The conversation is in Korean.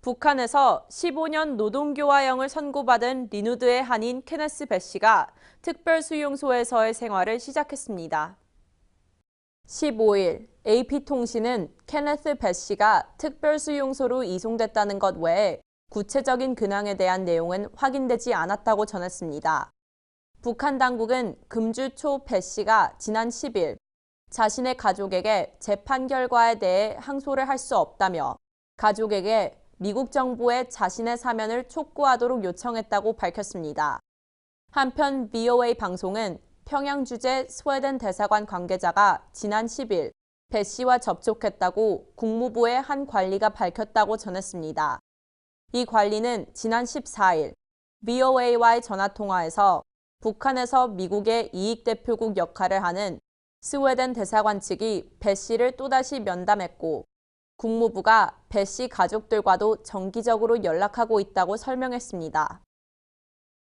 북한에서 15년 노동교화형을 선고받은 리누드의 한인 케네스 배 씨가 특별수용소에서의 생활을 시작했습니다. 15일 AP통신은 케네스 배 씨가 특별수용소로 이송됐다는 것 외에 구체적인 근황에 대한 내용은 확인되지 않았다고 전했습니다. 북한 당국은 금주 초 배 씨가 지난 10일 자신의 가족에게 재판 결과에 대해 항소를 할 수 없다며 가족에게 미국 정부에 자신의 사면을 촉구하도록 요청했다고 밝혔습니다. 한편 VOA 방송은 평양 주재 스웨덴 대사관 관계자가 지난 10일 배 씨와 접촉했다고 국무부의 한 관리가 밝혔다고 전했습니다. 이 관리는 지난 14일 VOA와의 전화통화에서 북한에서 미국의 이익대표국 역할을 하는 스웨덴 대사관 측이 배 씨를 또다시 면담했고 국무부가 배 씨 가족들과도 정기적으로 연락하고 있다고 설명했습니다.